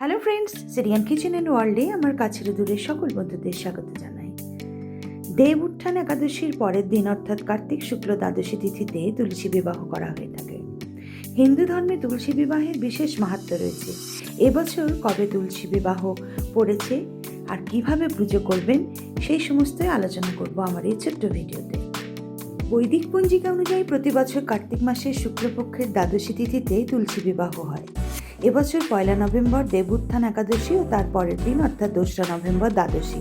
Hello friends Syrian kitchen and ওয়ার্ল্ডে আমার কাছের দূরের সকল বন্ধুদের স্বাগত জানাই। দেব উত্থান একাদশীর পরের দিন অর্থাৎ কার্তিক শুক্ল দ্বাদশী তিথিতে তুলসী বিবাহ করা হয়ে থাকে। হিন্দু ধর্মে তুলসী বিবাহের বিশেষ মাহাত্ম রয়েছে। এবছর কবে তুলসী বিবাহ পড়েছে আর কীভাবে পুজো করবেন সেই সমস্তই আলোচনা করব আমার এই ছোট্ট ভিডিওতে। বৈদিক পঞ্জিকা অনুযায়ী প্রতি বছর কার্তিক মাসের শুক্লপক্ষের দ্বাদশী তিথিতে তুলসী বিবাহ হয়। এবছর পয়লা নভেম্বর দেবুত্থান একাদশী ও তার পরের দিন অর্থাৎ দোসরা নভেম্বর দ্বাদশী।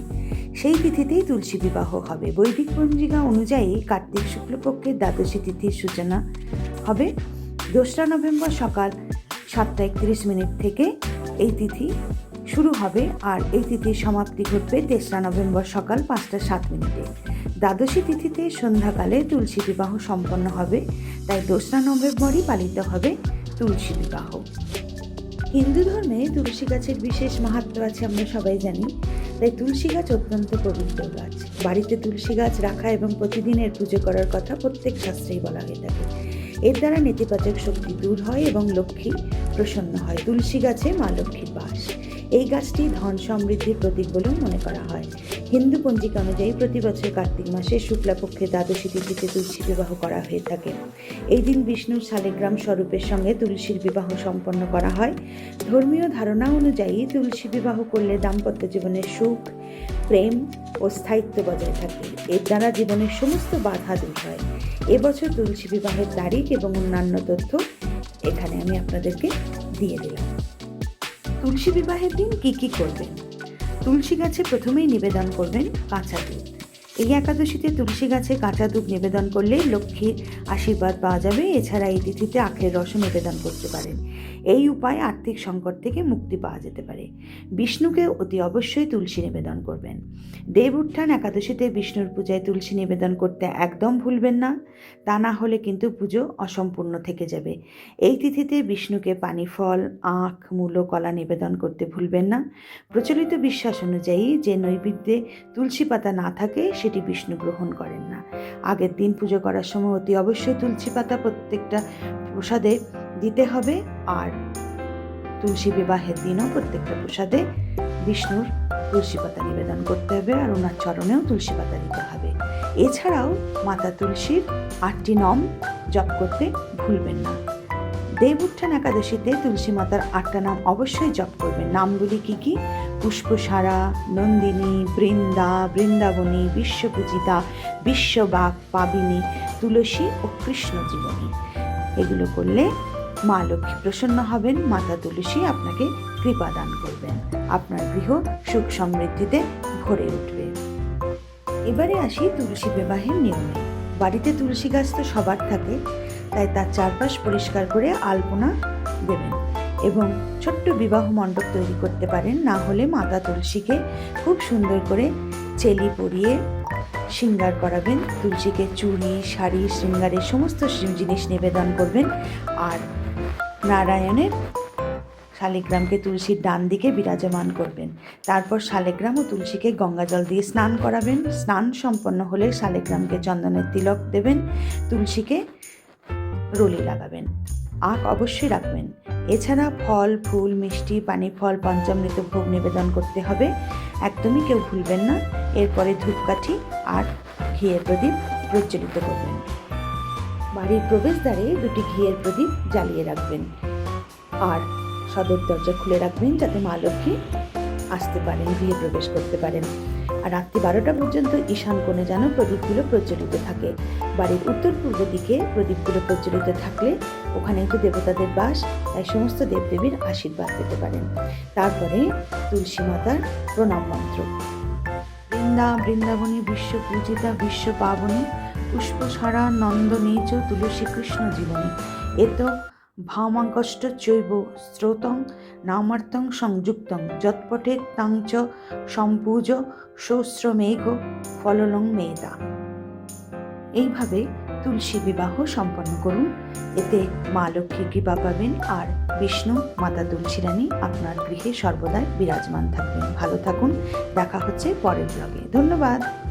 সেই তিথিতেই তুলসী বিবাহ হবে। বৈদিক পঞ্জিকা অনুযায়ী কার্তিক শুক্লপক্ষের দ্বাদশী তিথির সূচনা হবে। দোসরা নভেম্বর সকাল সাতটা একত্রিশ মিনিট থেকে এই তিথি শুরু হবে আর এই তিথির সমাপ্তি ঘটবে তেসরা নভেম্বর সকাল পাঁচটা সাত মিনিটে। দ্বাদশী তিথিতে সন্ধ্যাকালে তুলসী বিবাহ সম্পন্ন হবে, তাই দোসরা নভেম্বরই পালিত হবে তুলসী বিবাহ। হিন্দু ধর্মে তুলসী গাছের বিশেষ মাহাত্ম আছে, আমরা সবাই জানি। তাই তুলসী গাছ অত্যন্ত পবিত্র গাছ। বাড়িতে তুলসী গাছ রাখা এবং প্রতিদিনের পুজো করার কথা প্রত্যেক শাস্ত্রেই বলা হয়ে থাকে। এর দ্বারা নেতিবাচক শক্তি দূর হয় এবং লক্ষ্মী প্রসন্ন হয়। তুলসী গাছে মা লক্ষ্মীর বাস। এই গাছটি ধন সমৃদ্ধির প্রতীক বলেও মনে করা হয়। হিন্দু পঞ্জিকা অনুযায়ী প্রতি বছর কার্তিক মাসে শুক্লাপক্ষে দ্বাদশী তিথিতে তুলসী বিবাহ করা হয়ে থাকে। এই দিন বিষ্ণুর শালিগ্রাম স্বরূপের সঙ্গে তুলসীর বিবাহ সম্পন্ন করা হয়। ধর্মীয় ধারণা অনুযায়ী তুলসী বিবাহ করলে দাম্পত্য জীবনের সুখ, প্রেম ও স্থায়িত্ব বজায় থাকে। এর দ্বারা জীবনের সমস্ত বাধা দূর হয়। এবছর তুলসী বিবাহের তারিখ এবং অন্যান্য তথ্য এখানে আমি আপনাদেরকে দিয়ে দিলাম। তুলসী বিবাহের দিন কি কি করবেন? তুলসী গাছে প্রথমেই নিবেদন করবেন কাঁচা দুধ এই একাদশীতে তুলসী গাছে কাঁচা দুধ নিবেদন করলে লক্ষ্মীর আশীর্বাদ পাওয়া যাবে। এছাড়া এই তিথিতে আখের রসও নিবেদন করতে পারেন। এই উপায়ে আর্থিক সংকট থেকে মুক্তি পাওয়া যেতে পারে। বিষ্ণুকে অতি অবশ্যই তুলসী নিবেদন করবেন। দেব উত্থান একাদশীতে বিষ্ণুর পূজায় তুলসী নিবেদন করতে একদম ভুলবেন না। তা না হলে কিন্তু পুজো অসম্পূর্ণ থেকে যাবে। এই তিথিতে বিষ্ণুকে পানি, ফল, আখ, মূলো, কলা নিবেদন করতে ভুলবেন না। প্রচলিত বিশ্বাস অনুযায়ী যে নৈবেদ্যে তুলসী পাতা না থাকে সেটি বিষ্ণু গ্রহণ করেন না। আগের দিন পুজো করার সময় অতি অবশ্যই তুলসী পাতা প্রত্যেকটা প্রসাদে দিতে হবে আর তুলসী বিবাহের দিনও প্রত্যেকটা প্রসাদে বিষ্ণুর তুলসী পাতা নিবেদন করতে হবে আর ওনার চরণেও তুলসী পাতা দিতে হবে। এছাড়াও মাতা তুলসীর আটটি নম জপ করতে ভুলবেন না। দেব উত্থান একাদশীতে তুলসী মাতার আটটা নাম অবশ্যই জপ করবেন। নামগুলি কি কি? পুষ্পসারা, নন্দিনী, বৃন্দা, বৃন্দাবনী, বিশ্বপূজিতা, বিশ্ববাক, পাবিনী, তুলসী ও কৃষ্ণ জীবনী এগুলো করলে মা লক্ষ্মী প্রসন্ন হবেন, মাতা তুলসী আপনাকে কৃপা দান করবেন। আপনার গৃহ সুখ সমৃদ্ধিতে ভরে উঠবে। এবারে আসি তুলসী বিবাহের নিয়মে। বাড়িতে তুলসী গাছ তো সবার থাকে। তাই তার চারপাশ পরিষ্কার করে আলপনা দেবেন এবং ছোট্ট বিবাহ মণ্ডপ তৈরি করতে পারেন। না হলে মাতা তুলসীকে খুব সুন্দর করে চেলি পরিয়ে শৃঙ্গার করাবেন। তুলসীকে চুড়ি, শাড়ি শৃঙ্গারের সমস্ত জিনিস নিবেদন করবেন। আর নারায়ণের শালিগ্রামকে তুলসীর ডান দিকে বিরাজমান করবেন। তারপর শালিগ্রাম ও তুলসীকে গঙ্গা জল দিয়ে স্নান করাবেন। স্নান সম্পন্ন হলে শালিগ্রামকে চন্দনের তিলক দেবেন। তুলসীকে রলি লাগাবেন। আখ অবশ্যই রাখবেন। এছাড়া ফল, ফুল, মিষ্টি পানি ফল পঞ্চামৃত ভোগ নিবেদন করতে হবে। একদমই কেউ ভুলবেন না। এরপরে ধূপকাঠি আর ঘিয়ের প্রদীপ প্রজ্বলিত করবেন। বাড়ির প্রবেশদ্বারে দুটি ঘিয়ের প্রদীপ জ্বালিয়ে রাখবেন। আর সদর দরজা খুলে রাখবেন যাতে মা লক্ষ্মী আসতে পারেন, গৃহে প্রবেশ করতে পারেন। আর রাত্রি বারোটা পর্যন্ত ঈশান কোণে যেন প্রদীপগুলো প্রজ্বলিত থাকে। বাড়ির উত্তর পূর্ব দিকে প্রদীপগুলো প্রজ্বলিত থাকলে ওখানে একটু দেবতাদের বাস তাই সমস্ত দেবদেবীর আশীর্বাদ পেতে পারেন। তারপরে তুলসী মাতার প্রণাম মন্ত্র। বৃন্দা, বৃন্দাবনী, বিশ্ব পূজিতা, বিশ্ব পাবনী, পুষ্পসারা, নন্দনীচ, তুলসী কৃষ্ণ জীবনী। এত ভামাঙ্কষ্ট চৈব স্রোতং নামার্তং সংযুক্তং যৎপটে তাং চ সম্পূজ সহস্রমেঘ ফললং মেদা এইভাবে তুলসী বিবাহ সম্পন্ন করুন। এতে মা লক্ষ্মী কৃপা পাবেন আর বিষ্ণু, মাতা তুলসী রানী আপনার গৃহে সর্বদাই বিরাজমান থাকবেন। ভালো থাকুন। দেখা হচ্ছে পরের ব্লগে ধন্যবাদ।